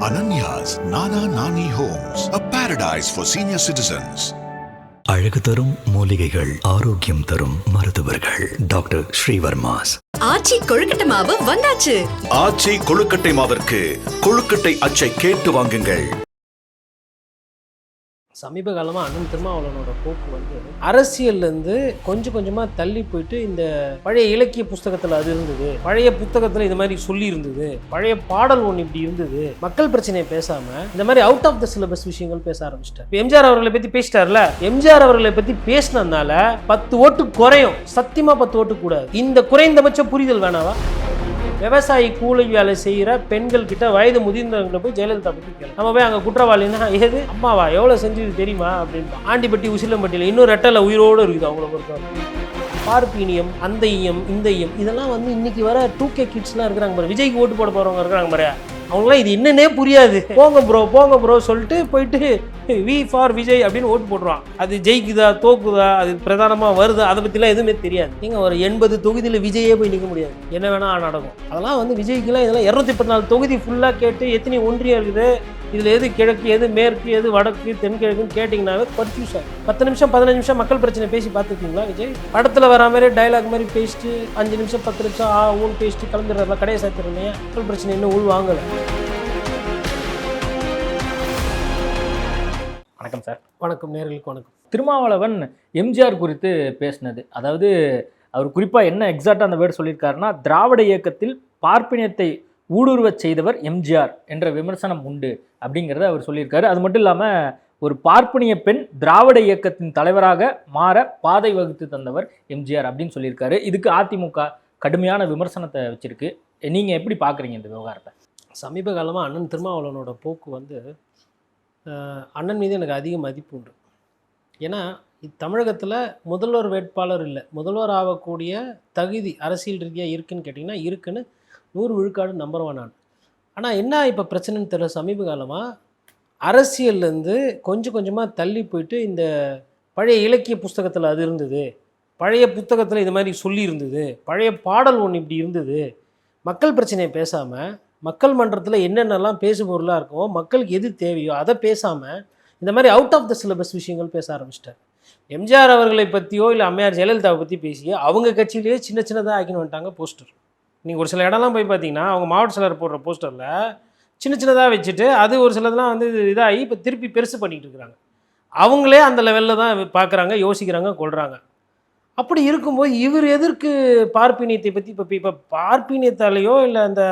Ananya's Nana Nani Homes, a paradise for senior citizens. அழகு தரும் மூலிகைகள் ஆரோக்கியம் தரும் மருத்துவர்கள். டாக்டர் ஸ்ரீவர்மாஸ். ஆச்சி கொழுக்கட்டை மாவு வந்தாச்சு. ஆச்சி கொழுக்கட்டை மாவிற்கு கொழுக்கட்டை அச்சை கேட்டு வாங்குங்கள். சமீப காலமாக அண்ணன் திருமாவளவனோட போக்கு வந்து அரசியல்லேருந்து கொஞ்சம் கொஞ்சமாக தள்ளி போயிட்டு இந்த பழைய இலக்கிய புஸ்தகத்தில் அது இருந்தது பழைய புத்தகத்தில் இது மாதிரி சொல்லி இருந்தது பழைய பாடல் ஒன்று இப்படி இருந்தது மக்கள் பிரச்சனையை பேசாமல் இந்த மாதிரி அவுட் ஆஃப் த சிலபஸ் விஷயங்கள் பேச ஆரம்பிச்சிட்டார். இப்போ எம்ஜிஆர் அவர்களை பற்றி பேசிட்டார்ல? எம்ஜிஆர் அவர்களை பற்றி பேசினதுனால பத்து ஓட்டு குறையும். சத்தியமாக பத்து ஓட்டு கூடாது. இந்த குறைந்தபட்ச புரிதல் வேணாவா? விவசாயி கூலி வேலை செய்கிற பெண்கள் கிட்ட வயது முதிர்ந்தவங்களை போய் ஜெயலலிதா பற்றி கேளு. நம்ம போய் அங்கே குற்றவாளின்னா ஏது? அம்மாவா எவ்வளோ செஞ்சது தெரியுமா? அப்படின்னு ஆண்டிப்பட்டி உசிலம்பட்டியில் இன்னும் ரெட்டலை உயிரோடு இருக்குது அவங்கள பொறுத்தவரை. பார்ப்பீனியம் அந்த ஈயம் இந்த ஈயம் இதெல்லாம் வந்து இன்னைக்கு வர டூ கே கிட்ஸ்லாம் இருக்கிறாங்க பாரு. விஜய்க்கு ஓட்டு போட போகிறவங்க இருக்கிறாங்க பாரு. அவங்களாம் இது என்னன்னே புரியாது. போங்க ப்ரோ போங்க ப்ரோ சொல்லிட்டு போயிட்டு வி ஃபார் விஜய் அப்படின்னு ஓட்டு போட்டுருவான். அது ஜெயிக்குதா தோக்குதா அது பிரதானமாக வருதா அதை பற்றிலாம் எதுவுமே தெரியாது. நீங்கள் ஒரு எண்பது தொகுதியில் விஜயே போய் நிற்க முடியாது. என்ன வேணால் நடக்கும். அதெல்லாம் வந்து விஜய்க்குலாம் இதெல்லாம் இரநூத்தி பத்து நாலு தொகுதி ஃபுல்லாக கேட்டு எத்தனை ஒன்றியம் இருக்குது? இதில் எது கிழக்கு எது மேற்கு எது வடக்கு தென்கிழக்குன்னு கேட்டிங்கனாவே கன்ஃபியூஸ் ஆகும் பத்து நிமிஷம் பதினஞ்சு நிமிஷம் மக்கள் பிரச்சனை பேசி பார்த்துருக்கீங்களா விஜய்? படத்தில் வர மாதிரி டைலாக் மாதிரி பேசிட்டு அஞ்சு நிமிஷம் பத்து நிமிஷம் ஆ ஊன் பேசிட்டு கிளம்பிடுறதுல கடையை சேர்த்துருந்தேன் மக்கள் பிரச்சனை இன்னும் உள் வாங்கலை. வணக்கம் சார். வணக்கம் நேர்களுக்கு வணக்கம். திருமாவளவன் எம்ஜிஆர் குறித்து பேசினது. அதாவது அவர் குறிப்பாக என்ன எக்ஸாக்டாக அந்த வேர்டு சொல்லியிருக்காருன்னா திராவிட இயக்கத்தில் பார்ப்பினியத்தை ஊடுருவச் செய்தவர் எம்ஜிஆர் என்ற விமர்சனம் உண்டு அப்படிங்கிறத அவர் சொல்லியிருக்காரு. அது மட்டும் இல்லாமல் ஒரு பார்ப்பனிய பெண் திராவிட இயக்கத்தின் தலைவராக மாற பாதை வகுத்து தந்தவர் எம்ஜிஆர் அப்படின்னு சொல்லியிருக்காரு. இதுக்கு அதிமுக கடுமையான விமர்சனத்தை வச்சுருக்கு. நீங்கள் எப்படி பார்க்குறீங்க இந்த விவகாரத்தை? சமீப காலமாக அண்ணன் திருமாவளவனோட போக்கு வந்து அண்ணன் மீது எனக்கு அதிக மதிப்பு உண்டு. ஏன்னா தமிழகத்தில் முதல்வர் வேட்பாளர் இல்லை. முதல்வர் ஆகக்கூடிய தகுதி அரசியல் ரீதியாக இருக்குன்னு கேட்டிங்கன்னா இருக்குன்னு நூறு விழுக்காடு நம்புறவன் நான் ஆனால் என்ன இப்போ பிரச்சனைன்னு தெரியல சமீப காலமாக அரசியல்லேருந்து கொஞ்சம் கொஞ்சமாக தள்ளி போயிட்டு இந்த பழைய இலக்கிய புஸ்தகத்தில் அது இருந்தது. பழைய புத்தகத்தில் இது மாதிரி சொல்லி இருந்தது. பழைய பாடல் ஒன்று இப்படி இருந்தது. மக்கள் பிரச்சனையை பேசாமல் மக்கள் மன்றத்தில் என்னென்னலாம் பேசு பொருளாக இருக்கோ மக்களுக்கு எது தேவையோ அதை பேசாமல் இந்த மாதிரி அவுட் ஆஃப் த சிலபஸ் விஷயங்கள் பேச ஆரம்பிச்சிட்டார். எம்ஜிஆர் அவர்களை பற்றியோ இல்லை அம்மையார் ஜெயலலிதாவை பற்றி பேசியோ அவங்க கட்சியிலேயே சின்ன சின்னதாக ஆக்கின்னு வந்துட்டாங்க போஸ்டர். நீங்கள் ஒரு சில இடம்லாம் போய் பார்த்தீங்கன்னா அவங்க மாவட்ட செயலர் போடுற போஸ்டரில் சின்ன சின்னதாக வச்சுட்டு அது ஒரு சிலதெல்லாம் வந்து இதாகி இப்போ திருப்பி பெருசு பண்ணிகிட்டு இருக்கிறாங்க அவங்களே அந்த லெவலில் தான் பார்க்குறாங்க யோசிக்கிறாங்க கொள்கிறாங்க அப்படி இருக்கும்போது இவர் எதற்கு பார்ப்பினியத்தை பற்றி இப்போ இப்போ பார்ப்பினியத்தாலேயோ இல்லை அந்த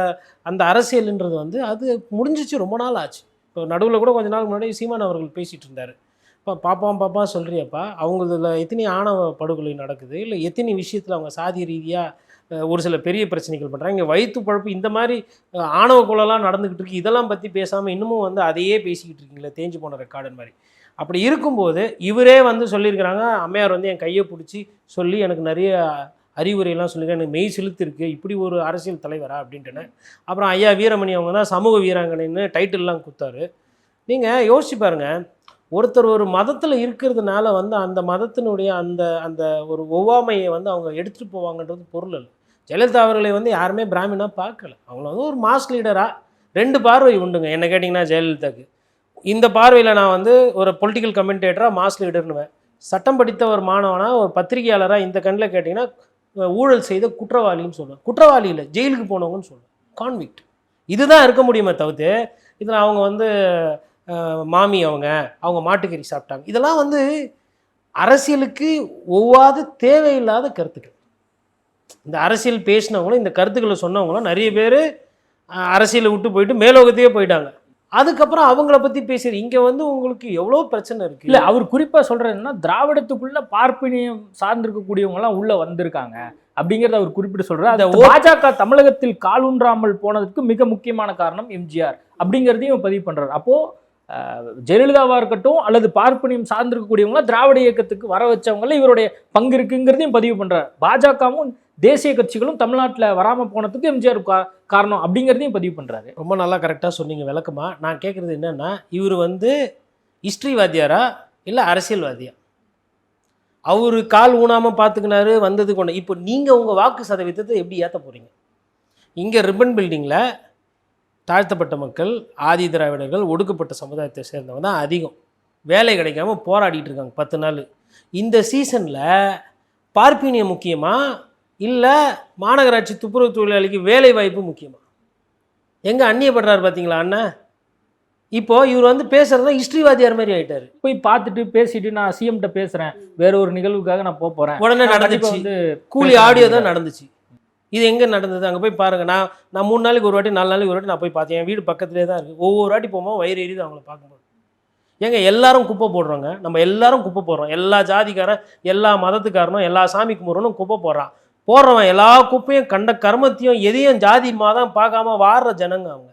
அந்த அரசியல்ன்றது வந்து அது முடிஞ்சிச்சு ரொம்ப நாள் ஆச்சு. இப்போ நடுவில் கூட கொஞ்ச நாள் முன்னாடி சீமான் அவர்கள் பேசிகிட்டு இருந்தார். இப்போ பாப்பாம் பாப்பா சொல்கிறியப்பா அவங்களதுல எத்தனை ஆணவ படுகொலை நடக்குது? இல்லை எத்தனை விஷயத்தில் அவங்க சாதி ரீதியாக ஒரு சில பெரிய பிரச்சனைகள் பண்ணுறாங்க இங்கே வயிற்று பழப்பு இந்த மாதிரி ஆணவ கொலைலாம் நடந்துக்கிட்டு இருக்கு. இதெல்லாம் பற்றி பேசாமல் இன்னமும் வந்து அதையே பேசிக்கிட்டு இருக்கீங்களே தேஞ்சு போன ரெக்கார்டன் மாதிரி. அப்படி இருக்கும்போது இவரே வந்து சொல்லியிருக்கிறாங்க அம்மையார் வந்து என் கையை பிடிச்சி சொல்லி எனக்கு நிறைய அறிவுரையெல்லாம் சொல்லியிருக்கேன் எனக்கு மெய் செலுத்திருக்கு இப்படி ஒரு அரசியல் தலைவரா? அப்படின்ட்டுன்னு அப்புறம் ஐயா வீரமணி அவங்க தான் சமூக வீராங்கனைன்னு டைட்டில்லாம் கொடுத்தாரு. நீங்கள் யோசிச்சு பாருங்க. ஒருத்தர் ஒரு மதத்தில் இருக்கிறதுனால வந்து அந்த மதத்தினுடைய அந்த அந்த ஒரு ஒவ்வாமையை வந்து அவங்க எடுத்துகிட்டு போவாங்கன்றது பொருள் இல்லை ஜெயலலிதா அவர்களை வந்து யாருமே பிராமினாக பார்க்கல. அவங்கள வந்து ஒரு மாஸ் லீடராக ரெண்டு பார்வை உண்டுங்க. என்ன கேட்டிங்கன்னா ஜெயலலிதாக்கு. இந்த பார்வையில் நான் வந்து ஒரு பொலிட்டிக்கல் கமெண்டேட்டராக மாஸ் லீடர்னுவேன் சட்டம் படித்த ஒரு மாணவனாக ஒரு பத்திரிகையாளராக இந்த கண்ணில் கேட்டிங்கன்னா ஊழல் செய்த குற்றவாளின்னு சொல்லுவேன். குற்றவாளி இல்லை ஜெயிலுக்கு போனவங்கன்னு சொல்லுவேன். கான்விக்ட் இதுதான் இருக்க முடியுமே தவிர்த்து இதில் அவங்க வந்து மாமி அவங்க அவங்க மாட்டுக்கறி சாப்பிட்டாங்க. இதெல்லாம் வந்து அரசியலுக்கு ஒவ்வாத தேவையில்லாத கருத்துக்கள். இந்த அரசியல் பேசினவங்களும் இந்த கருத்துக்களை சொன்னவங்களும் நிறைய பேர் அரசியலை விட்டு போயிட்டு மேலோகத்தையே போயிட்டாங்க. அதுக்கப்புறம் அவங்கள பற்றி பேசுறது இங்கே வந்து உங்களுக்கு எவ்வளோ பிரச்சனை இருக்கு? இல்ல அவர் குறிப்பா சொல்றது என்னன்னா திராவிடத்துக்குள்ள பார்ப்பினியம் சார்ந்திருக்கக்கூடியவங்க எல்லாம் உள்ள வந்திருக்காங்க. அப்படிங்கறத அவர் குறிப்பிட்டு அந்த இந்த ஓ- பாஜக தமிழகத்தில் காலூன்றாமல் போனதுக்கு மிக முக்கியமான காரணம் எம்ஜிஆர். அப்படிங்கிறதையும் பதிவு பண்றாரு. அப்போ அஹ், ஜெயலலிதாவா இருக்கட்டும் அல்லது பார்ப்பனியம் சார்ந்திருக்கக்கூடியவங்க திராவிட இயக்கத்துக்கு வர வச்சவங்கள இவருடைய பங்கு இருக்குங்கிறதையும் பதிவு பண்றாரு. பாஜகவும் தேசிய கட்சிகளும் தமிழ்நாட்டில் வராமல் போனதுக்கு எம்ஜிஆர் கா- காரணம் அப்படிங்கிறதையும் பதிவு பண்ணுறாரு ரொம்ப நல்லா கரெக்டாக சொன்னீங்க விளக்கமாக நான் கேட்குறது என்னென்னா இவர் வந்து ஹிஸ்ட்ரி வாத்தியாரா இல்லை அரசியல்வாதியா? அவர் கால் ஊனாமல் பார்த்துக்கினாரு வந்தது கொண்டு இப்போ நீங்கள் உங்கள் வாக்கு சதவீதத்தை எப்படி ஏற்ற போகிறீங்க இங்கே ரிப்பன் பில்டிங்கில் தாழ்த்தப்பட்ட மக்கள் ஆதி திராவிடர்கள் ஒடுக்கப்பட்ட சமுதாயத்தை சேர்ந்தவங்க தான் அதிகம். வேலை கிடைக்காம போராடிட்டு இருக்காங்க பத்து நாள். இந்த சீசனில் பார்ப்பீனியம் முக்கியமாக இல்லை மாநகராட்சி துப்புரவு தொழிலாளிக்கு வேலை வாய்ப்பு முக்கியமா? எங்கே அந்நியப்படுறாரு பார்த்தீங்களா அண்ணன் இப்போ இவர் வந்து பேசுறதுனா ஹிஸ்ட்ரிவாதியார் மாதிரி ஆயிட்டாரு. போய் பார்த்துட்டு பேசிட்டு நான் சிஎம்கிட்ட பேசுறேன். வேற ஒரு நிகழ்வுக்காக நான் போக போறேன். உடனே நடந்துச்சு. வந்து கூலி ஆடியோ தான் நடந்துச்சு. இது எங்கே நடந்தது? அங்கே போய் பாருங்க. நான் நான் மூணு நாளைக்கு ஒரு வாட்டி நாலு நாளைக்கு ஒரு வாட்டி நான் போய் பார்த்தேன். என் வீடு பக்கத்துலேயே தான் இருக்குது ஒவ்வொரு வாட்டி போகும்போது வயிறு எரியுது அவங்கள பார்க்கும்போது. ஏங்க எல்லாரும் குப்பை போடுறோங்க. நம்ம எல்லாரும் குப்பை போடுறோம். எல்லா ஜாதிக்காரன் எல்லா மதத்துக்காரனும் எல்லா சாமி கும்பிட்றனும் குப்பை போடுறான். போடுறவன் எல்லா குப்பையும் கண்ட கர்மத்தையும் எதையும் ஜாதி தான் பார்க்காம வாடுற ஜனங்க அவங்க.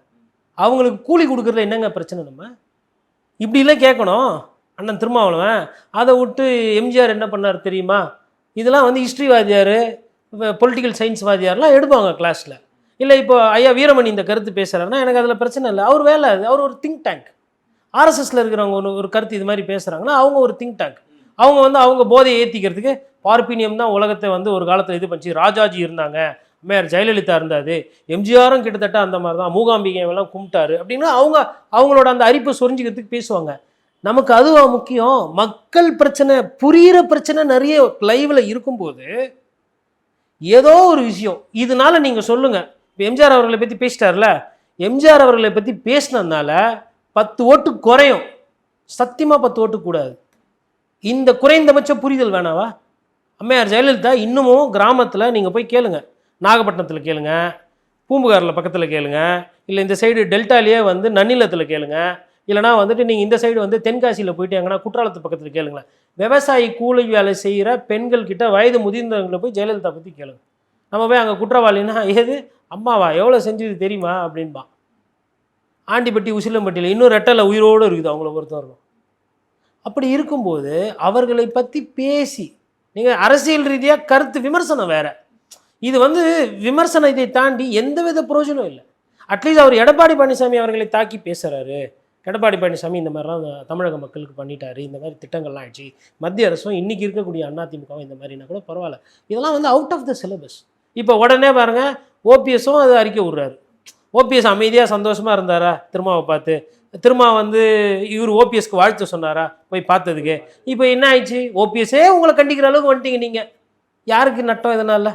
அவங்களுக்கு கூலி கொடுக்குறதுல என்னங்க பிரச்சனை நம்ம? இப்படிலாம் கேட்கணும். அண்ணன் திருமாவளவன் அதை விட்டு எம்ஜிஆர் என்ன பண்ணார் தெரியுமா? இதெல்லாம் வந்து ஹிஸ்ட்ரி வாத்தியார் பொலிட்டிக்கல் சயின்ஸ் வாத்தியார்லாம் எடுப்பாங்க கிளாஸில் இல்லை இப்போ ஐயா வீரமணி இந்த கருத்து பேசுகிறாருன்னா எனக்கு அதில் பிரச்சனை இல்லை. அவர் வேலை அது. அவர் ஒரு திங்க் டேங்க் ஆர்எஸ்எஸ்ல இருக்கிறவங்க ஒரு ஒரு கருத்து இது மாதிரி பேசுகிறாங்கன்னா அவங்க ஒரு திங்க் டேங்க் அவங்க வந்து அவங்க போதையை ஏற்றிக்கிறதுக்கு பார்ப்பினியம் தான் உலகத்தை வந்து ஒரு காலத்தில் இது பண்ணிச்சு. ராஜாஜி இருந்தாங்க. மேயர் ஜெயலலிதா இருந்தாது எம்ஜிஆரும் கிட்டத்தட்ட அந்த மாதிரி தான். மூகாம்பிகையெல்லாம் கும்பிட்டாரு. அப்படின்னு அவங்க அவங்களோட அந்த அரிப்பை சொரிஞ்சுக்கிறதுக்கு பேசுவாங்க. நமக்கு அதுவா முக்கியம்? மக்கள் பிரச்சனை புரிகிற பிரச்சனை நிறைய லைவில் இருக்கும்போது ஏதோ ஒரு விஷயம். இதனால நீங்கள் சொல்லுங்கள் இப்போ எம்ஜிஆர் அவர்களை பற்றி பேசிட்டார்ல? எம்ஜிஆர் அவர்களை பற்றி பேசினதுனால பத்து ஓட்டு குறையும். சத்தியமாக பத்து ஓட்டு கூடாது. இந்த குறைந்தபட்ச புரிதல் வேணாவா? அம்மையார் ஜெயலலிதா இன்னமும் கிராமத்தில் நீங்கள் போய் கேளுங்க. நாகப்பட்டினத்தில் கேளுங்க. பூம்புகாரில் பக்கத்தில் கேளுங்க. இல்லை இந்த சைடு டெல்டாலேயே வந்து நன்னிலத்தில் கேளுங்க. இல்லைனா வந்துட்டு நீங்கள் இந்த சைடு வந்து தென்காசியில் போயிட்டு எங்கன்னா குற்றாலத்து பக்கத்தில் கேளுங்களேன். விவசாயி கூலி வேலை செய்கிற பெண்கள் கிட்ட வயது முதிர்ந்தவங்களை போய் ஜெயலலிதா பற்றி கேளுங்க. நம்ம போய் அங்கே குற்றவாளின்னா ஏது அம்மாவா எவ்வளோ செஞ்சது தெரியுமா? அப்படின்பா. ஆண்டிப்பட்டி உசிலம்பட்டியில் இன்னும் ரெட்டலை உயிரோடு இருக்குது அவங்கள பொறுத்தவரைக்கும். அப்படி இருக்கும்போது அவர்களை பற்றி பேசி நீங்கள் அரசியல் ரீதியாக கருத்து விமர்சனம் வேற. இது வந்து விமர்சனத்தை தாண்டி எந்தவித பிரயோஜனம் இல்லை. அட்லீஸ்ட் அவர் எடப்பாடி பழனிசாமி அவர்களை தாக்கி பேசுகிறாரு எடப்பாடி பழனிசாமி இந்த மாதிரிலாம் தமிழக மக்களுக்கு பண்ணிட்டாரு. இந்த மாதிரி திட்டங்கள்லாம் ஆயிடுச்சு. மத்திய அரசும் இன்றைக்கி இருக்கக்கூடிய அதிமுகவும் இந்த மாதிரினா கூட பரவாயில்ல. இதெல்லாம் வந்து அவுட் ஆஃப் த சிலபஸ் இப்போ உடனே பாருங்கள் ஓபிஎஸும் அது அறிக்கை விடுறாரு. ஓபிஎஸ் அமைதியாக சந்தோஷமாக இருந்தாரா? திருமாவை பார்த்து. திரும்ப வந்து இவர் ஓபிஎஸ்க்கு வாழ்த்து சொன்னாரா? போய் பார்த்ததுக்கு. இப்போ என்ன ஆயிடுச்சு? ஓபிஎஸ்ஸே உங்களை கண்டிக்கிற அளவுக்கு வந்துட்டீங்க நீங்கள் யாருக்கு நட்டம் இதனால்?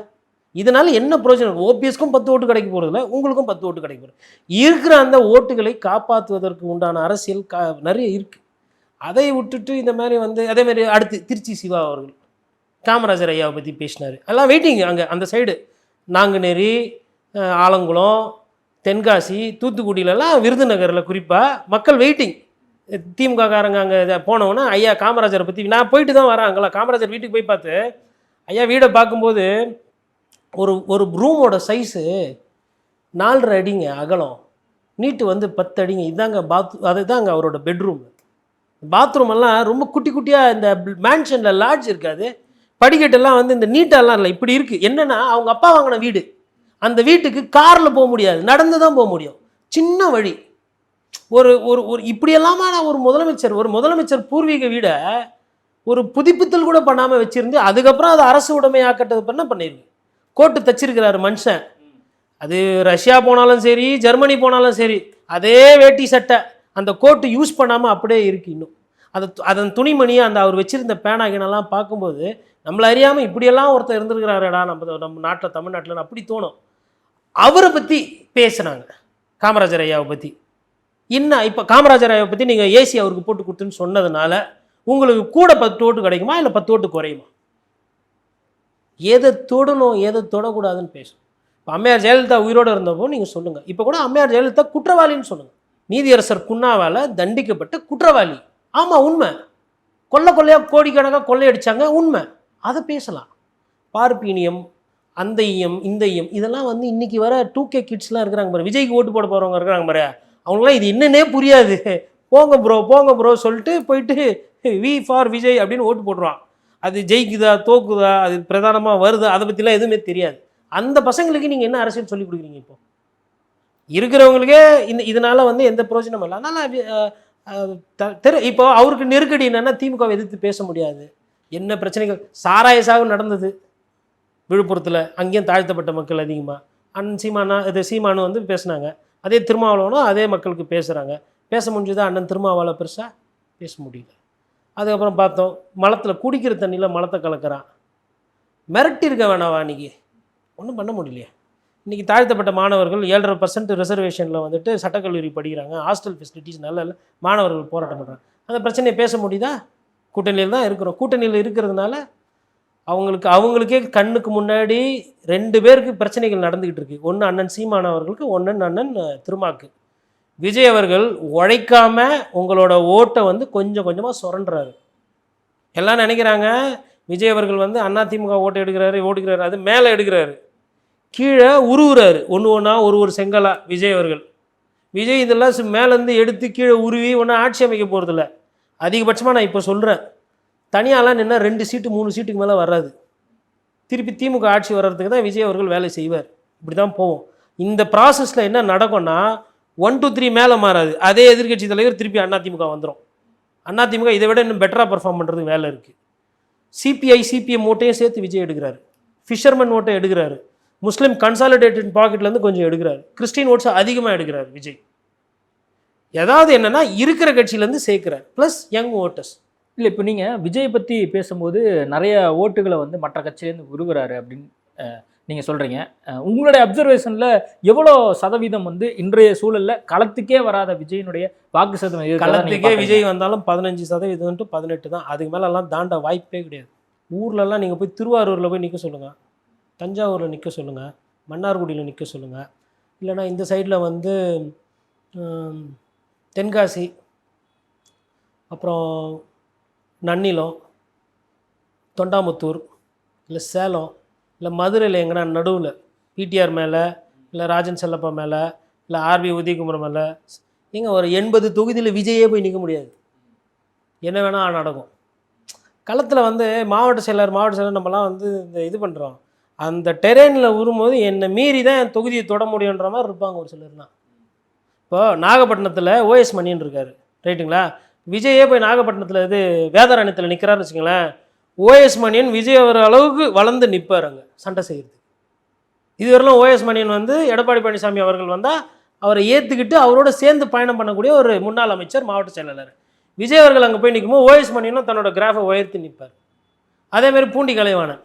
இதனால் என்ன பிரயோஜனம்? ஓபிஎஸ்க்கும் பத்து ஓட்டு கிடைக்க போகிறதில்ல உங்களுக்கும் பத்து ஓட்டு கிடைக்க போகிறது இருக்கிற அந்த ஓட்டுகளை காப்பாற்றுவதற்கு உண்டான அரசியல் கா நிறைய இருக்குது அதை விட்டுட்டு இந்த மாதிரி வந்து அதே மாதிரி அடுத்து திருச்சி சிவா அவர்கள் காமராஜர் ஐயாவை பற்றி பேசினார். எல்லாம் வெயிட்டிங் அங்கே அந்த சைடு நாங்குநேரி ஆலங்குளம் தென்காசி தூத்துக்குடியிலலாம் விருதுநகரில் குறிப்பாக மக்கள் வெயிட்டிங் திமுக காரங்க அங்கே போனவொன்னே ஐயா காமராஜரை பற்றி நான் போயிட்டு தான் வரேன் அங்கெல்லாம் காமராஜர் வீட்டுக்கு போய் பார்த்து. ஐயா வீடை பார்க்கும்போது ஒரு ஒரு ரூமோட சைஸு நாலரை அடிங்க அகலம் நீட்டு வந்து பத்து அடிங்க. இதாங்க பாத் அதுதாங்க அவரோட பெட்ரூம் பாத்ரூம் எல்லாம் ரொம்ப குட்டி குட்டியாக இந்த மேன்ஷனில் லாட்ஜ் இருக்காது. படிக்கட்டெல்லாம் வந்து இந்த நீட்டெல்லாம் இல்லை இப்படி இருக்குது என்னென்னா அவங்க அப்பா வாங்கின வீடு. அந்த வீட்டுக்கு காரில் போக முடியாது நடந்து தான் போக முடியும். சின்ன வழி. ஒரு ஒரு ஒரு இப்படியெல்லாமா நான் ஒரு முதலமைச்சர் ஒரு முதலமைச்சர் பூர்வீக வீடை ஒரு புதுப்பித்தல் கூட பண்ணாமல் வச்சுருந்து அதுக்கப்புறம் அது அரசு உடைமையாக்கட்டது பண்ண பண்ணியிருக்கு கோட்டு தச்சிருக்கிறாரு மனுஷன். அது ரஷ்யா போனாலும் சரி ஜெர்மனி போனாலும் சரி அதே வேட்டி சட்டை. அந்த கோட்டு யூஸ் பண்ணாமல் அப்படியே இருக்கு இன்னும். அது அதன் துணிமணியை அந்த அவர் வச்சிருந்த பேனாகினெல்லாம் பார்க்கும்போது நம்மளை அறியாமல் இப்படியெல்லாம் ஒருத்தர் இருந்திருக்கிறாரடா நம்ம நம்ம நாட்டில் தமிழ்நாட்டில் அப்படி தோணும். அவரை பற்றி பேசுனாங்க. காமராஜர் ஐயாவை பற்றி என்ன இப்போ காமராஜர் ஐயாவை பற்றி நீங்கள் ஏசி அவருக்கு போட்டு கொடுத்துன்னு சொன்னதுனால உங்களுக்கு கூட பத்து ஓட்டு கிடைக்குமா? இல்லை பத்து ஓட்டு குறையுமா? எதை தொடணும் எதை தொடக்கூடாதுன்னு பேசும் இப்போ அம்மையார் ஜெயலலிதா உயிரோடு இருந்தப்போ நீங்கள் சொல்லுங்கள் இப்போ கூட அம்மையார் ஜெயலலிதா குற்றவாளின்னு சொல்லுங்கள் நீதியரசர் குன்னாவால் தண்டிக்கப்பட்ட குற்றவாளி. ஆமாம் உண்மை. கொல்ல கொள்ளையாக கோடிக்கணக்காக கொள்ளையடிச்சாங்க உண்மை. அதை பேசலாம். பார்ப்பீனியம் அந்த ஈயம் இந்த ஈயம் இதெல்லாம் வந்து இன்னைக்கு வர டூ கே கிட்ஸ்லாம் இருக்கிறாங்க பாரு. விஜய்க்கு ஓட்டு போட போகிறவங்க இருக்கிறாங்க பாரு. அவங்களாம் இது என்னன்னே புரியாது. போங்க ப்ரோ போங்க ப்ரோ சொல்லிட்டு போயிட்டு வி ஃபார் விஜய் அப்படின்னு ஓட்டு போட்டுருவான். அது ஜெயிக்குதா தோக்குதா அது பிரதானமாக வருதா அதை பற்றிலாம் எதுவுமே தெரியாது. அந்த பசங்களுக்கு நீங்கள் என்ன அரசியல் சொல்லி கொடுக்குறீங்க இப்போ? இருக்கிறவங்களுக்கே இந்த இதனால் வந்து எந்த பிரயோஜனமும் இல்லை. அதனால் த- தெரு இப்போ அவருக்கு நெருக்கடி என்னென்னா திமுகவை எதிர்த்து பேச முடியாது. என்ன பிரச்சனைகள்? சாராய சாவு நடந்தது. விழுப்புரத்தில் அங்கேயும் தாழ்த்தப்பட்ட மக்கள் அதிகமாக அண்ணன் சீமானா இது சீமானு வந்து பேசுனாங்க. அதே திருமாவளவனும் அதே மக்களுக்கு பேசுகிறாங்க பேச முடிஞ்சுதான் அண்ணன் திருமாவளை பெருசாக பேச முடியல. அதுக்கப்புறம் பார்த்தோம் மலத்தில் குடிக்கிற தண்ணியில் மலத்தை கலக்கிறான். மிரட்டியிருக்க வேணாவா அன்றைக்கி ஒன்றும் பண்ண முடியலையே. இன்றைக்கி தாழ்த்தப்பட்ட மாணவர்கள் ஏழரை பர்சன்ட் ரிசர்வேஷனில் வந்துட்டு சட்டக்கல்லூரி படிக்கிறாங்க. ஹாஸ்டல் ஃபெசிலிட்டிஸ் நல்ல இல்லை மாணவர்கள் போராட்டம் பண்ணுறாங்க அந்த பிரச்சனையை பேச முடியுதா? கூட்டணியில் தான் இருக்கிறோம். கூட்டணியில் இருக்கிறதுனால அவங்களுக்கு அவங்களுக்கே கண்ணுக்கு முன்னாடி ரெண்டு பேருக்கு பிரச்சனைகள் நடந்துக்கிட்டு இருக்கு. ஒன்று அண்ணன் சீமான் அவர்களுக்கு ஒன்று அண்ணன் திருமாக்கு. விஜய் அவர்கள் உழைக்காம உங்களோட ஓட்டை வந்து கொஞ்சம் கொஞ்சமாக சுரண்டுறாரு. எல்லாம் நினைக்கிறாங்க விஜய் அவர்கள் வந்து அதிமுக ஓட்டை எடுக்கிறாரு ஓடுகிறாரு அது மேலே எடுக்கிறாரு. கீழே உருவுறாரு ஒன்று ஒன்றா ஒரு ஒரு செங்கலா விஜய் அவர்கள். விஜய் இதெல்லாம் மேலேருந்து எடுத்து கீழே உருவி ஒன்றும் ஆட்சி அமைக்க போகிறதில்ல அதிகபட்சமாக நான் இப்போ சொல்கிறேன் தனியாலாம் நின்னா ரெண்டு சீட்டு மூணு சீட்டுக்கு மேலே வராது. திருப்பி திமுக ஆட்சி வர்றதுக்கு தான் விஜய் அவர்கள் வேலை செய்வார். இப்படி தான் போவோம். இந்த ப்ராசஸில் என்ன நடக்கும்னா ஒன் டூ த்ரீ மேலே மாறாது. அதே எதிர்க்கட்சி தலைவர் திருப்பி அதிமுக வந்துடும் அதிமுக இதை விட இன்னும் பெட்டராக பர்ஃபார்ம் பண்ணுறதுக்கு வேலை இருக்குது சிபிஐ சிபிஎம் ஓட்டையும் சேர்த்து விஜய் எடுக்கிறாரு. ஃபிஷர்மேன் ஓட்டை எடுக்கிறாரு. முஸ்லீம் கன்சாலிடேட்டட் பாக்கெட்லேருந்து கொஞ்சம் எடுக்கிறாரு. கிறிஸ்டின் ஓட்ஸ் அதிகமாக எடுக்கிறாரு விஜய். ஏதாவது என்னென்னா இருக்கிற கட்சியிலேருந்து சேர்க்கிறார். ப்ளஸ் யங் ஓட்டர்ஸ் இல்லை இப்போ நீங்கள் விஜய் பற்றி பேசும்போது நிறைய ஓட்டுகளை வந்து மற்ற கட்சியிலேருந்து உருகுறாரு அப்படின்னு நீங்கள் சொல்கிறீங்க உங்களுடைய அப்சர்வேஷனில் எவ்வளோ சதவீதம் வந்து இன்றைய சூழலில் களத்துக்கே வராத விஜயினுடைய வாக்கு சதவீதம் களத்துக்கே? விஜய் வந்தாலும் பதினஞ்சு சதவீதம் டு பதினெட்டு தான். அதுக்கு மேலெல்லாம் தாண்ட வாய்ப்பே கிடையாது. ஊர்லலாம் நீங்கள் போய் திருவாரூரில் போய் நிற்க சொல்லுங்கள் தஞ்சாவூரில் நிற்க சொல்லுங்கள் மன்னார்குடியில் நிற்க சொல்லுங்கள் இல்லைன்னா இந்த சைடில் வந்து தென்காசி அப்புறம் நன்னிலம் தொண்டாமுத்தூர் இல்லை சேலம் இல்லை மதுரையில் எங்கன்னா நடுவில் பிடிஆர் மேலே இல்லை ராஜன் செல்லப்பா மேலே இல்லை ஆர்பி உதயகுமார் மேலே ஏங்க ஒரு எண்பது தொகுதியில் விஜயே போய் நிற்க முடியாது. என்ன வேணால் நடக்கும். களத்தில் வந்து மாவட்ட செயலர் மாவட்ட செயலர் நம்மலாம் வந்து இந்த இது பண்ணுறோம் அந்த டெரெயினில் வரும்போது என்னை மீறி தான் என் தொகுதியை தொட முடியுன்ற மாதிரி இருப்பாங்க ஒரு சிலர்லாம். இப்போ நாகப்பட்டினத்தில் ஓஎஸ் மணின்னு இருக்கார் ரைட்டுங்களா? விஜயே போய் நாகப்பட்டினத்தில் இது வேதாரண்யத்தில் நிற்கிறாருன்னு வச்சுங்களேன் ஓஎஸ் மணியன் விஜய் அவர் அளவுக்கு வளர்ந்து நிற்பார் அங்கே சண்டை செய்கிறது இதுவரையிலும் ஓஎஸ் மணியன் வந்து எடப்பாடி பழனிசாமி அவர்கள் வந்தால் அவரை ஏற்றுக்கிட்டு அவரோட சேர்ந்து பயணம் பண்ணக்கூடிய ஒரு முன்னாள் அமைச்சர் மாவட்ட செயலாளர். விஜய் அவர்கள் அங்கே போய் நிற்கும்போது ஓஎஸ் மணியனும் தன்னோட கிராஃபை உயர்த்தி நிற்பார் அதேமாரி பூண்டி கலைவாணன்.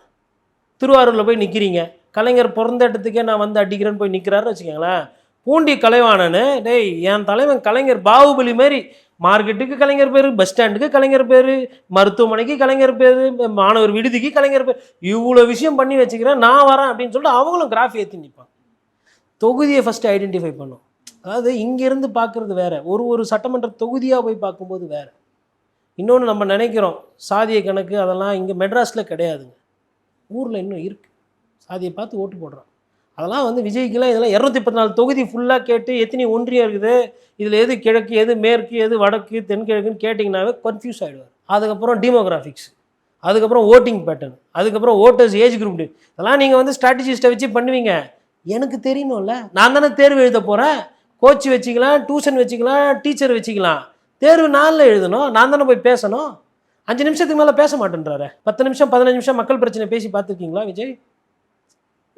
திருவாரூரில் போய் நிற்கிறீங்க கலைஞர் பிறந்த இடத்துக்கே நான் வந்து அடிக்கிறேன்னு போய் நிற்கிறாருன்னு வச்சுக்கோங்களேன். பூண்டி கலைவாணனு டேய் என் தலைவன் கலைஞர் பாகுபலி மாதிரி மார்க்கெட்டுக்கு கலைஞர் பேர் பஸ் ஸ்டாண்டுக்கு கலைஞர் பேர் மருத்துவமனைக்கு கலைஞர் பேர் மாணவர் விடுதிக்கு கலைஞர் பேர். இவ்வளோ விஷயம் பண்ணி வச்சுக்கிறேன் நான் வரேன் அப்படின்னு சொல்லிட்டு அவங்களும் கிராஃப் ஏற்றி நிற்பாங்க தொகுதியை ஃபஸ்ட்டு ஐடென்டிஃபை பண்ணும். அதாவது இங்கேருந்து பார்க்குறது வேற. ஒரு ஒரு சட்டமன்ற தொகுதியாக போய் பார்க்கும்போது வேறு. இன்னொன்று நம்ம நினைக்கிறோம் சாதிய கணக்கு அதெல்லாம் இங்கே மெட்ராஸில் கிடையாதுங்க. ஊரில் இன்னும் இருக்குது சாதியை பார்த்து ஓட்டு போடுறோம். அதெல்லாம் வந்து விஜய்க்கெல்லாம் இதெல்லாம் இரநூத்தி பத்து நாலு தொகுதி ஃபுல்லாக கேட்டு எத்தனை ஒன்றியம் இருக்குது? இதில் எது கிழக்கு எது மேற்கு எது வடக்கு தென்கிழக்குன்னு கேட்டிங்கனாவே கன்ஃபியூஸ் ஆகிடுவார் அதுக்கப்புறம் டீமோகிராஃபிக்ஸ் அதுக்கப்புறம் ஓட்டிங் பேட்டர்ன் அதுக்கப்புறம் ஓட்டர்ஸ் ஏஜ் குரூப் இதெல்லாம் நீங்கள் வந்து ஸ்ட்ராட்டஜிஸ்ட்டை வச்சு பண்ணுவீங்க. எனக்கு தெரியணும்ல. நான் தானே தேர்வு எழுத போகிறேன் கோச் வச்சுக்கலாம் டியூஷன் வச்சுக்கலாம் டீச்சர் வச்சுக்கலாம். தேர்வு நாளில் எழுதணும். நான் தானே போய் பேசணும். அஞ்சு நிமிஷத்துக்கு மேலே பேச மாட்டேன்றாரு. பத்து நிமிஷம் பதினஞ்சு நிமிஷம் மக்கள் பிரச்சனை பேசி பார்த்துருக்கீங்களா விஜய்?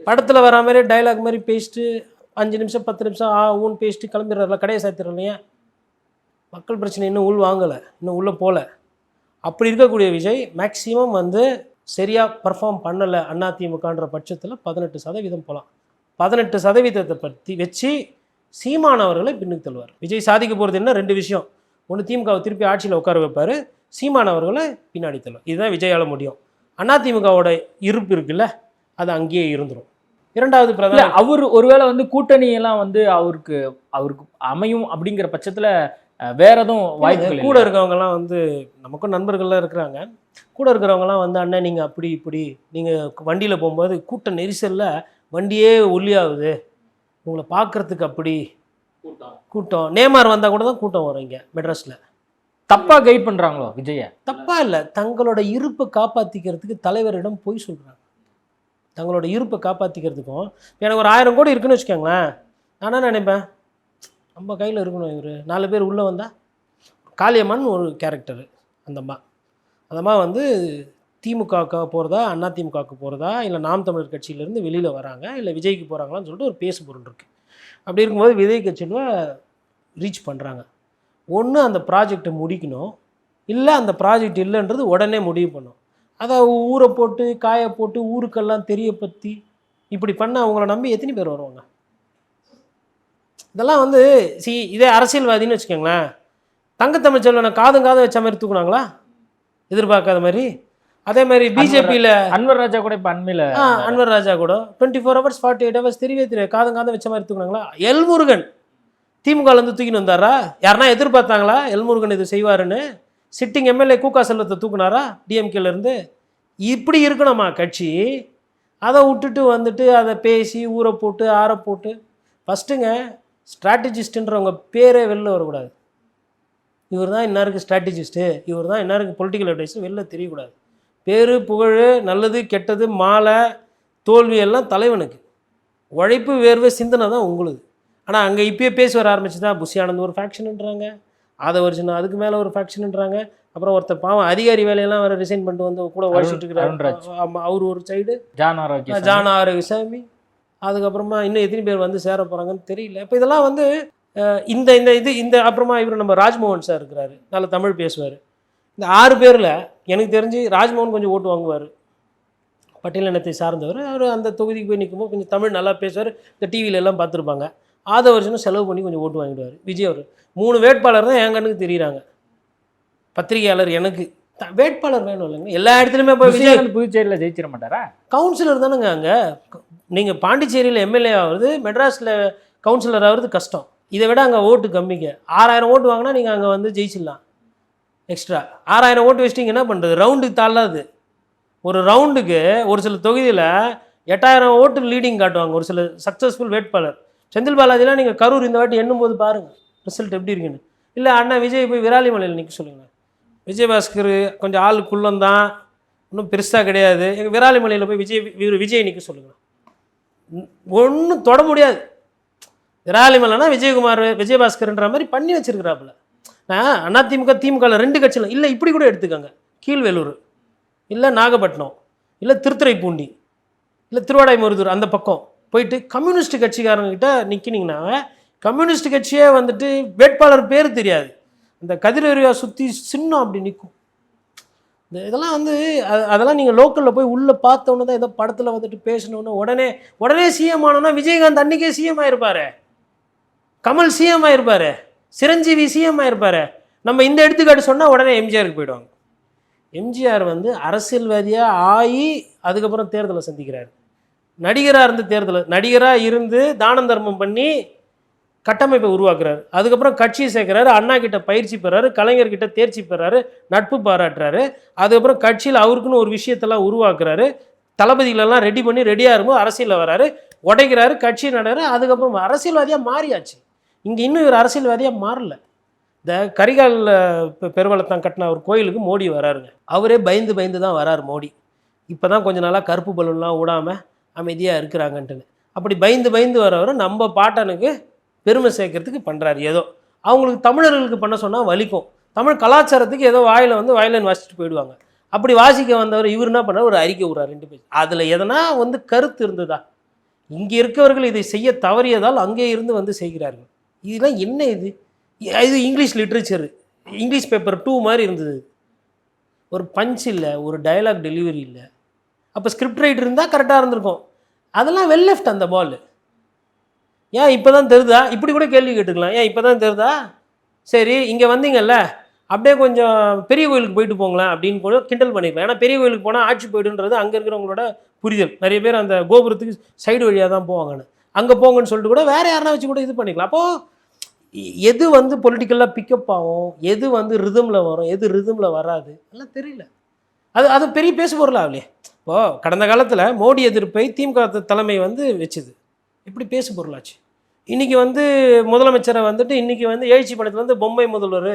படத்தில் வரா மாதிரி டைலாக் மாதிரி பேசிட்டு அஞ்சு நிமிஷம் பத்து நிமிஷம் ஆ ஊன் பேசிட்டு கிளம்பிடுறாருல கடையை சாத்திடுறோம் இல்லையா? மக்கள் பிரச்சனை இன்னும் உள் வாங்கலை இன்னும் உள்ளே போகல அப்படி இருக்கக்கூடிய விஜய் மேக்ஸிமம் வந்து சரியாக பர்ஃபார்ம் பண்ணலை அதிமுகன்ற பட்சத்தில் பதினெட்டு சதவீதம் போகலாம் பதினெட்டு சதவீதத்தை பற்றி வச்சு சீமான் அவர்களை பின்னுக்கு தள்ளுவார். விஜய் சாதிக்க போகிறது என்ன? ரெண்டு விஷயம். ஒன்று திமுகவை திருப்பி ஆட்சியில் உட்கார வைப்பார். சீமான் அவர்களை பின்னாடி தள்ளுவார். இதுதான் விஜயால முடியும். அதிமுகவோட இருப்பு இருக்குல்ல? அது அங்கேயே இருந்துரும். இரண்டாவது பிரதமர் அவர் ஒருவேளை வந்து கூட்டணி எல்லாம் வந்து அவருக்கு அவருக்கு அமையும் அப்படிங்கிற பட்சத்துல வேற எதுவும் வாய்ப்புகள் கூட இல்லையா? இருக்கவங்கலாம் வந்து நமக்கும் நண்பர்கள்லாம் இருக்கிறாங்க. கூட இருக்கிறவங்கலாம் வந்து அண்ணன் நீங்கள் அப்படி இப்படி நீங்கள் வண்டியில் போகும்போது கூட்ட நெரிசலில் வண்டியே ஒல்லியாகுது. உங்களை பார்க்கறதுக்கு அப்படி கூட்டம். நேமார் வந்தால் கூட தான் கூட்டம் வரும் இங்கே மெட்ராஸில். தப்பா கைட் பண்றாங்களோ விஜய? தப்பாக இல்லை தங்களோட இருப்பை காப்பாற்றிக்கிறதுக்கு தலைவரிடம் பொய் சொல்கிறாங்க தங்களோட இருப்பை காப்பாற்றிக்கிறதுக்கும் எனக்கு ஒரு ஆயிரம் கோடி இருக்குன்னு வச்சுக்கோங்களேன். நான் நினைப்பேன்? நம்ம கையில் இருக்கணும் இவர். நாலு பேர் உள்ளே வந்தால் காளியம்மன் ஒரு கேரக்டரு அந்தம்மா அந்தம்மா வந்து திமுகவுக்கு போகிறதா அண்ணா திமுகவுக்கு போகிறதா இல்லை நாம் தமிழர் கட்சியிலேருந்து வெளியில் வராங்க இல்லை விஜய்க்கு போகிறாங்களான்னு சொல்லிட்டு ஒரு பேசு பொருள் இருக்குது அப்படி இருக்கும்போது விஜய் கட்சியில ரீச் பண்ணுறாங்க ஒன்று அந்த ப்ராஜெக்டை முடிக்கணும் இல்லை அந்த ப்ராஜெக்ட் இல்லைன்றது உடனே முடிவு பண்ணும். அதை ஊரை போட்டு காய போட்டு ஊருக்கெல்லாம் தெரியப்படுத்தி இப்படி பண்ண அவங்கள நம்பி எத்தனை பேர் வருவாங்க? இதெல்லாம் வந்து சி இதே அரசியல்வாதின்னு வச்சுக்கோங்களேன். தங்கத்தமிழ் செல்வனை காதும் காதும் வச்ச மாதிரி தூக்குனாங்களா? எதிர்பார்க்காத மாதிரி. அதே மாதிரி பிஜேபியில் அன்வர் ராஜா கூட இப்போ அண்மையில் ஆ அன்வர் ராஜா கூட. Twenty four hours forty eight hours தெரியவே தெரியாது. காதும் காதும் வச்ச மாதிரி தூக்குனாங்களா? எல்முருகன். திமுகலேருந்து தூக்கின்னு வந்தாரா? யாருன்னா எதிர்பார்த்தாங்களா? எல்முருகன் இது செய்வாருன்னு? சிட்டிங் எம்எல்ஏ கூக்கா செல்வத்தை தூக்குனாரா? டிஎம்கேலேருந்து. இப்படி இருக்கணுமா கட்சி? அதை விட்டுட்டு வந்துட்டு அதை பேசி ஊரை போட்டு ஆற போட்டு. ஃபஸ்ட்டுங்க ஸ்ட்ராட்டஜிஸ்ட்டுன்றவங்க பேரே வெளில வரக்கூடாது. இவர் தான் இன்னாருக்கு ஸ்ட்ராட்டஜிஸ்ட்டு இவர் தான் இன்னாருக்கு பொலிட்டிக்கல் அட்வைஸ் வெளில தெரியக்கூடாது. பேர் புகழ் நல்லது கெட்டது மாலை தோல்வி எல்லாம் தலைவனுக்கு. உழைப்பு வேர்வை சிந்தனை தான் உங்களுக்கு ஆனால் அங்கே இப்பயே பேசி வர ஆரம்பிச்சு தான் புஷி ஆனந்த் ஒரு ஃபேக்ஷனுன்றாங்க அதை வருஷம் அதுக்கு மேலே ஒரு ஃபேக்ஷனுன்றாங்க அப்புறம் ஒருத்தர் பாவம் அதிகாரி வேலையெல்லாம் வேறு ரிசைன் பண்ணிட்டு வந்து கூட உழைச்சிட்டு. இருக்கிறாரு. ஆமாம் அவர் ஒரு சைடு ஜான் ஆரோக்கிய ஜான் ஆரோக்கியசாமி. அதுக்கப்புறமா இன்னும் எத்தனை பேர் வந்து சேர போகிறாங்கன்னு தெரியல. இப்போ இதெல்லாம் வந்து இந்த இந்த இது இந்த அப்புறமா இவர் நம்ம ராஜ்மோகன் சார் இருக்கிறாரு. நல்ல தமிழ் பேசுவார். இந்த ஆறு பேரில் எனக்கு தெரிஞ்சு ராஜ்மோகன் கொஞ்சம் ஓட்டு வாங்குவார். பட்டியல் இனத்தை சார்ந்தவர். அவர் அந்த தொகுதிக்கு போய் நிற்கும்போது கொஞ்சம் தமிழ் நல்லா பேசுவார். இந்த டிவியில எல்லாம் பார்த்துருப்பாங்க. ஆத வருஷனும் செலவு பண்ணி கொஞ்சம் ஓட்டு வாங்கிடுவார். விஜய் அவர். மூணு வேட்பாளர் தான் என் கண்ணுக்கு தெரியுறாங்க. பத்திரிகையாளர் எனக்கு. வேட்பாளர் வேணும் இல்லைங்க. எல்லா இடத்துலையுமே போய் விஜய் புதுச்சேரியில் ஜெயிச்சிட மாட்டாரா? கவுன்சிலர் தானேங்க அங்கே. நீங்கள் பாண்டிச்சேரியில் எம்எல்ஏ ஆகுறது மெட்ராஸில் கவுன்சிலர் ஆகுறது கஷ்டம். இதை விட அங்கே ஓட்டு கம்மிங்க. ஆறாயிரம் ஓட்டு வாங்கினா நீங்கள் அங்கே வந்து ஜெயிச்சிடலாம். எக்ஸ்ட்ரா ஆறாயிரம் ஓட்டு வச்சிட்டிங்க என்ன பண்ணுறது ரவுண்டுக்கு தாளாது ஒரு ரவுண்டுக்கு ஒரு சில தொகுதியில் எட்டாயிரம் ஓட்டு லீடிங் காட்டுவாங்க. ஒரு சில சக்ஸஸ்ஃபுல் வேட்பாளர். செந்தில் பாலாஜிலாம் நீங்கள் கரூர் இந்த வாட்டி எண்ணும்போது பாருங்கள் ரிசல்ட் எப்படி இருக்குன்னு. இல்லை அண்ணா விஜய் போய் விராலிமலையில் நிற்க சொல்லுங்கள் விஜயபாஸ்கர் கொஞ்சம் ஆள் குள்ளந்தான். ஒன்றும் பெருசாக கிடையாது. எங்கள் விராலிமலையில் போய் விஜய் விஜய் நிற்க சொல்லுங்கள் ஒன்றும் தொட முடியாது. விராலிமலைனா விஜயகுமார் விஜயபாஸ்கர்ன்ற மாதிரி பண்ணி வச்சிருக்கிறாப்புல. நான் அதிமுக திமுகவில் ரெண்டு கட்சியில் இல்லை இப்படி கூட எடுத்துக்கோங்க. கீழ்வேலூர் இல்லை நாகப்பட்டினம் இல்லை திருத்துறைப்பூண்டி இல்லை திருவாடாய்மருதூர் அந்த பக்கம். போயிட்டு கம்யூனிஸ்ட் கட்சிக்காரங்கிட்ட நிற்கினீங்கன்னா கம்யூனிஸ்ட் கட்சியே வந்துட்டு வேட்பாளர் பேர் தெரியாது. அந்த கதிரவரியா சுற்றி சின்னம் அப்படி நிற்கும் இந்த இதெல்லாம் வந்து அதெல்லாம் நீங்கள் லோக்கலில் போய் உள்ளே பார்த்தோன்னே தான் ஏதோ படத்தில் வந்துட்டு பேசணுன்னு உடனே உடனே சிஎம் ஆனோன்னா விஜயகாந்த் அன்றைக்கே சிஎம் ஆயிருப்பாரு. கமல் சிஎம் ஆயிருப்பாரு. சிரஞ்சீவி சிஎம் ஆயிருப்பாரு. நம்ம இந்த எடுத்துக்காட்டு சொன்னால் உடனே எம்ஜிஆருக்கு போயிடுவாங்க. எம்ஜிஆர் வந்து அரசியல்வாதியாக ஆகி அதுக்கப்புறம் தேர்தலை சந்திக்கிறார். நடிகராக இருந்து தேர்தல் நடிகராக இருந்து தானம் தர்மம் பண்ணி கட்டமைப்பை உருவாக்குறாரு. அதுக்கப்புறம் கட்சியை சேர்க்குறாரு அண்ணா கிட்ட பயிற்சி பெறாரு கலைஞர்கிட்ட தேர்ச்சி பெறாரு நட்பு பாராட்டுறாரு. அதுக்கப்புறம் கட்சியில் அவருக்குன்னு ஒரு விஷயத்தெல்லாம் உருவாக்குறாரு. தளபதிகளெல்லாம் ரெடி பண்ணி ரெடியாக இருக்கும்போது அரசியலில் வராரு. உடைக்கிறாரு கட்சி நடறாரு அதுக்கப்புறம் அரசியல்வாதியாக மாறியாச்சு. இங்கே இன்னும் இவர் அரசியல்வாதியாக மாறல. இந்த கரிகால் இப்போ பெருவளத்தான் கட்டின ஒரு கோயிலுக்கு மோடி வராருங்க. அவரே பயந்து பயந்து தான் வராரு மோடி. இப்போ தான் கொஞ்ச நாளாக கருப்பு பலூன்லாம் விடாமல் அமைதியாக இருக்கிறாங்கன்ட்டுன்னு. அப்படி பயந்து பயந்து வரவர் நம்ம பாட்டனுக்கு பெருமை சேர்க்கறதுக்கு பண்ணுறாரு ஏதோ. அவங்களுக்கு தமிழர்களுக்கு பண்ண சொன்னால் வலிக்கும். தமிழ் கலாச்சாரத்துக்கு ஏதோ வாயில் வந்து வயலின் வாசிச்சுட்டு போயிடுவாங்க. அப்படி வாசிக்க வந்தவர் இவர் என்ன பண்ணார்? ஒரு அறிக்கை விடுறார் ரெண்டு பேர். அதில் எதனா வந்து கருத்து இருந்ததா? இங்கே இருக்கவர்கள் இதை செய்ய தவறியதால் அங்கே இருந்து வந்து செய்கிறார்கள். இதெல்லாம் என்ன இது? இது English literature. English paper two மாதிரி இருந்தது. ஒரு பஞ்ச் இல்லை ஒரு டயலாக் டெலிவரி இல்லை. அப்போ ஸ்கிரிப்ட் ரைட் இருந்தால் கரெக்டாக இருந்திருக்கும். அதெல்லாம் வெல் லெஃப்ட் அந்த பால் ஏன் இப்போ தான் தெரிதா? இப்படி கூட கேள்வி கேட்டுக்கலாம். ஏன் இப்போ தான் தெரிதா? சரி இங்கே வந்தீங்கல்ல. அப்படியே கொஞ்சம் பெரிய கோயிலுக்கு போயிட்டு போங்களேன் அப்படின்னு கூட கிண்டல் பண்ணிக்கலாம். ஏன்னா பெரிய கோயிலுக்கு போனால் ஆட்சி போய்டுன்றது அங்கே இருக்கிறவங்களோட புரிதல். நிறைய பேர் அந்த கோபுரத்துக்கு சைடு வழியாக தான் போவாங்கன்னு. அங்கே போங்கன்னு சொல்லிட்டு கூட வேறு யாருனா வச்சு கூட இது பண்ணிக்கலாம். அப்போது எது வந்து பொலிட்டிக்கலாக பிக்கப் ஆகும்? எது வந்து ரிதமில் வரும்? எது ரிதமில் வராது? எல்லாம் தெரியல. அது அது பெரிய பேசு பொருளாகலையே இப்போது கடந்த காலத்தில் மோடி எதிர்ப்பை திமுக தலைமை வந்து வச்சுது. எப்படி பேசு பொருளாச்சு. இன்றைக்கி வந்து முதலமைச்சரை வந்துட்டு இன்றைக்கி வந்து எழுச்சி படத்தில் வந்து பொம்மை முதல்வர்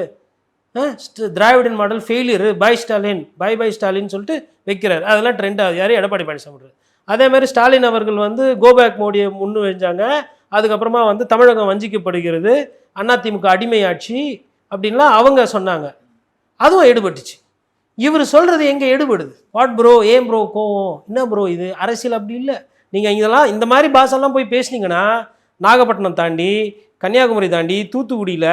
Dravidan model failure bye Stalin bye bye Stalin சொல்லிட்டு வைக்கிறார். அதெல்லாம் ட்ரெண்ட் ஆகுது. யார் எடப்பாடி பழனிசாமி அதே மாதிரி ஸ்டாலின் அவர்கள் வந்து கோபேக் மோடியை முன்னு வச்சாங்க. அதுக்கப்புறமா வந்து தமிழகம் வஞ்சிக்கப்படுகிறது. அதிமுக அடிமை ஆட்சி அப்படின்லாம் அவங்க சொன்னாங்க. அதுவும் எடுபட்டுச்சு. இவர் சொல்கிறது எங்கே எடுபடுது? வாட் ப்ரோ ஏன் ப்ரோ கோவம்? என்ன ப்ரோ இது? அரசியல் அப்படி இல்லை. நீங்கள் இதெல்லாம் இந்த மாதிரி பாஷெல்லாம் போய் பேசுனீங்கன்னா நாகப்பட்டினம் தாண்டி கன்னியாகுமரி தாண்டி தூத்துக்குடியில்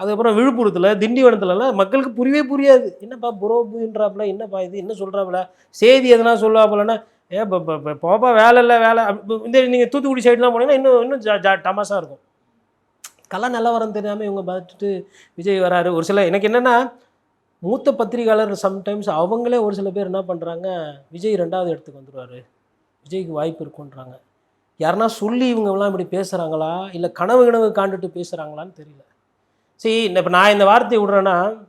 அதுக்கப்புறம் விழுப்புரத்தில் திண்டிவனத்துலலாம் மக்களுக்கு புரியவே புரியாது. என்னப்பா புரோபுன்றாப்புல என்னப்பா இது? என்ன சொல்கிறாப்புல செய்தி எதனா சொல்லுவாப்புலன்னா ஏ போப்பா வேலை இல்லை வேலை. இந்த நீங்கள் தூத்துக்குடி சைட்லாம் போனீங்கன்னா இன்னும் இன்னும் ஜா ஜா டமாஸாக இருக்கும். கல நிலவரம் தெரியாமல் இவங்க பார்த்துட்டு விஜய் வராரு. ஒரு சில எனக்கு என்னென்னா மூத்த பத்திரிகையாளர் சம்டைம்ஸ் அவங்களே ஒரு சில பேர் என்ன பண்ணுறாங்க விஜய் ரெண்டாவது இடத்துக்கு வந்துடுவார் விஜய்க்கு வாய்ப்பு இருக்குன்றாங்க. யாருன்னா சொல்லி இவங்கெல்லாம் இப்படி பேசுகிறாங்களா இல்லை கனவு கனவு காண்டுட்டு பேசுகிறாங்களான்னு தெரியல. சரி இப்போ நான் இந்த வார்த்தையை விட்றேன்னா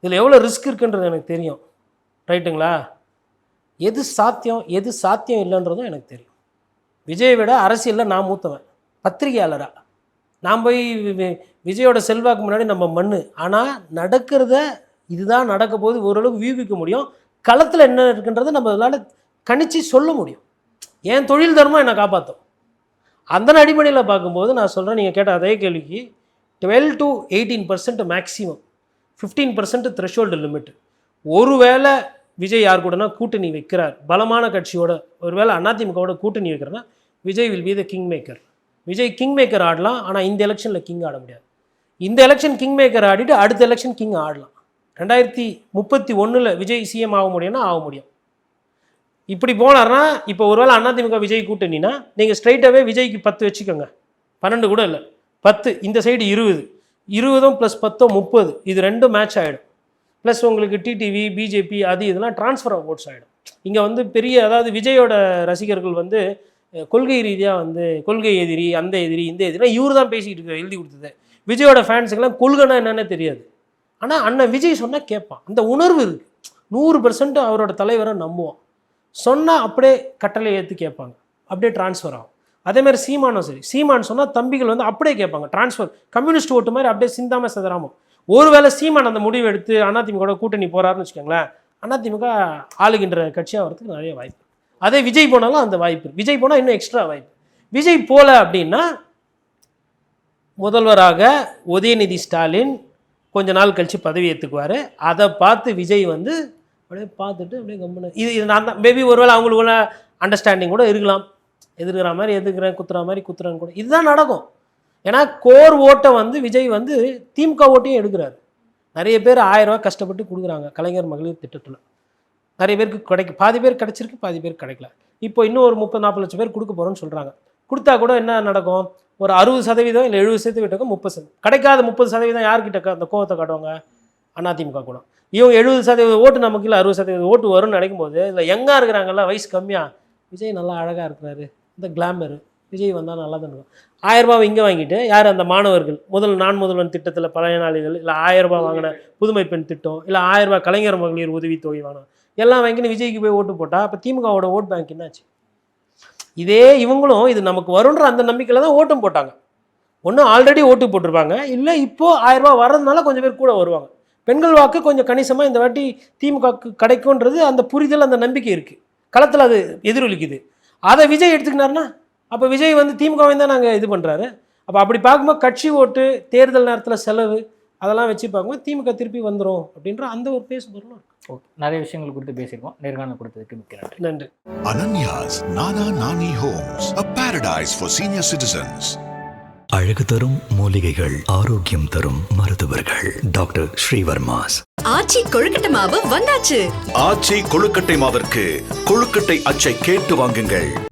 இதில் எவ்வளோ ரிஸ்க் இருக்குன்றது எனக்கு தெரியும். ரைட்டுங்களா? எது சாத்தியம் எது சாத்தியம் இல்லைன்றதும் எனக்கு தெரியும். விஜயை விட அரசியலில் நான் மூத்தவன். பத்திரிகையாளராக நான் போய் வி- விஜயோட செல்வாக்கு முன்னாடி நம்ம மண்ணு. ஆனால் நடக்கிறத இதுதான் நடக்க போது ஓரளவுக்கு வியூகிக்க முடியும். களத்தில் என்ன இருக்குன்றதை நம்ம அதனால் கணிச்சு சொல்ல முடியும். என் தொழில் தர்மம் என்னை காப்பாற்றும் அந்த அடிப்படையில் பார்க்கும்போது நான் சொல்கிறேன் நீங்கள் கேட்ட அதே கேள்விக்கு twelve to eighteen percent maximum fifteen percent threshold limit ஒருவேளை விஜய் யார் கூடனா கூட்டணி வைக்கிறார் பலமான கட்சியோட ஒருவேளை அதிமுகவோட கூட்டணி வைக்கிறனா Vijay will be the king maker Vijay king maker ஆடலாம் ஆனால் இந்த எலெக்ஷனில் கிங் ஆட முடியாது. இந்த எலெக்ஷன் கிங் மேக்கர் ஆடிட்டு அடுத்த எலெக்ஷன் கிங் ஆடலாம். ரெண்டாயிரத்தி முப்பத்தி ஒன்றில் விஜய் சிஎம் ஆக முடியும்னா ஆக முடியும். இப்படி போனார்னா இப்போ ஒருவேளை அதிமுக விஜய் கூட்டணின்னா நீங்கள் ஸ்ட்ரைட்டாகவே விஜய்க்கு பத்து வச்சுக்கோங்க. பன்னெண்டு கூட இல்லை. பத்து இந்த சைடு இருபது. இருபதும் ப்ளஸ் பத்தோ முப்பது. இது ரெண்டும் மேட்ச் ஆகிடும் ப்ளஸ் உங்களுக்கு டிடிவி பிஜேபி அது இதெல்லாம் டிரான்ஸ்ஃபர் ஆஃப் ஓட்ஸ் ஆகிடும் இங்கே வந்து பெரிய அதாவது விஜயோட ரசிகர்கள் வந்து கொள்கை ரீதியாக வந்து கொள்கை எதிரி அந்த எதிரி இந்த எதிரி இவர் தான் பேசிக்கிட்டு இருக்க எழுதி கொடுத்தது. விஜயோட ஃபேன்ஸுக்கெல்லாம் கொள்கைனா என்னென்னு தெரியாது. ஆனால் அண்ணன் விஜய் சொன்னால் கேட்பான். அந்த உணர்வு இருக்குது நூறு பெர்சன்ட் அவரோட தலைவரை நம்புவான். சொன்னால் அப்படியே கட்டளை ஏற்று கேட்பாங்க. அப்படியே ட்ரான்ஸ்ஃபர் ஆகும். அதே மாதிரி சீமானும் சரி. சீமான் சொன்னால் தம்பிகள் வந்து அப்படியே கேட்பாங்க. ட்ரான்ஸ்ஃபர் கம்யூனிஸ்ட் ஓட்டு மாதிரி அப்படியே சிந்தாம சிதறாமல் ஒருவேளை சீமான் அந்த முடிவு எடுத்து அதிமுக கூட்டணி போகிறாருன்னு வச்சுக்கோங்களேன் அதிமுக ஆளுகின்ற கட்சியாக வரதுக்கு நிறைய வாய்ப்பு அதே விஜய் போனாலும் அந்த வாய்ப்பு விஜய் போனால் இன்னும் எக்ஸ்ட்ரா வாய்ப்பு. விஜய் போகல அப்படின்னா முதல்வராக உதயநிதி ஸ்டாலின் கொஞ்ச நாள் கழித்து பதவி ஏற்றுக்குவார் அதை பார்த்து விஜய் வந்து அப்படியே பார்த்துட்டு அப்படியே கம்முன்னு இது இது நான் தான் மேபி ஒருவேளை அவங்களுக்குள்ள அண்டர்ஸ்டாண்டிங் கூட இருக்கலாம். எதிர்க்கிற மாதிரி எதிர்க்கிறேன் குத்துற மாதிரி குத்துறேன்னு கூட. இதுதான் நடக்கும். ஏன்னா கோர் ஓட்டை வந்து விஜய் வந்து திமுக ஓட்டையும் எடுக்கிறாரு. நிறைய பேர் ஆயிரம் கஷ்டப்பட்டு கொடுக்குறாங்க கலைஞர் மகளிர் திட்டத்தில். நிறைய பேருக்கு கிடைக்கு பாதி பேர் கிடைச்சிருக்கு பாதி பேர் கிடைக்கல. இப்போ இன்னும் ஒரு முப்பது நாற்பது லட்சம் பேர் கொடுக்க போகிறோன்னு சொல்கிறாங்க கொடுத்தா கூட என்ன நடக்கும்? ஒரு அறுபது சதவீதம் இல்லை எழுபது சதவீதம் முப்பது சதவீதம். கிடைக்காத முப்பது சதவீதம் யார்கிட்ட அந்த கோவத்தை காட்டுவாங்க? அதிமுக கூட. இவங்க எழுபது சதவீதம் ஓட்டு நமக்கு இல்லை அறுபது சதவீதம் ஓட்டு வரும்னு நினைக்கும் போது இதில் எங்கே இருக்கிறாங்கல்ல வயசு கம்மியாக விஜய் நல்லா அழகாக இருக்கிறாரு. இந்த கிளாமர் விஜய் வந்தால் நல்லா தான் இருக்கும். ஆயிரம் ரூபாய் இங்கே வாங்கிட்டு யார் அந்த மாணவர்கள்? முதல் நான் முதல்வன் திட்டத்தில் பழையனாளிகள் இல்லை ஆயிரம் ரூபாய் வாங்கின புதுமை பெண் திட்டம் இல்லை ஆயிரம் ரூபாய் கலைஞர் மகளிர் உதவித்தொகை வாங்கினோம் எல்லாம் வாங்கின்னு விஜய்க்கு போய் ஓட்டு போட்டால் அப்போ திமுகவோட ஓட் பேங்க் என்னாச்சு? இதே இவங்களும் இது நமக்கு வரும்ன்ற அந்த நம்பிக்கையில் தான் ஓட்டும் போட்டாங்க. ஒன்று ஆல்ரெடி ஓட்டு போட்டிருப்பாங்க. இல்லை இப்போது ஆயிரரூபா வர்றதுனால கொஞ்சம் பேர் கூட வருவாங்க. பெண்கள் வாக்கு கொஞ்சம் கணிசமாக இந்த வாட்டி திமுகவுக்கு கிடைக்கும்ன்றது அந்த புரிதல் அந்த நம்பிக்கை இருக்குது களத்தில் அது எதிரொலிக்குது. அதை விஜய் எடுத்துக்கினாருன்னா அப்போ விஜய் வந்து திமுகவை தான் நாங்கள் இது பண்ணுறாரு அப்போ அப்படி பார்க்கும்போது கட்சி ஓட்டு தேர்தல் நேரத்தில் செலவு அதெல்லாம் வச்சு பார்க்கும்போது திமுக திருப்பி வந்துடும் அப்படின்ற அந்த ஒரு பேசு பொருளும் ஓகே. நிறைய விஷயங்கள் குறித்து பேசியிருக்கோம். நேர்காணல் கொடுத்ததுக்கு மிக்க நன்றி. நன்றி. Ananya's Nana Nani Homes, a paradise for senior citizens. அழகு தரும் மூலிகைகள் ஆரோக்கியம் தரும் மருத்துவர்கள். டாக்டர் ஸ்ரீவர்மாஸ். ஆச்சி கொழுக்கட்டை மாவு வந்தாச்சு. ஆச்சி கொழுக்கட்டை மாவிற்கு கொழுக்கட்டை அச்சை கேட்டு வாங்குங்கள்.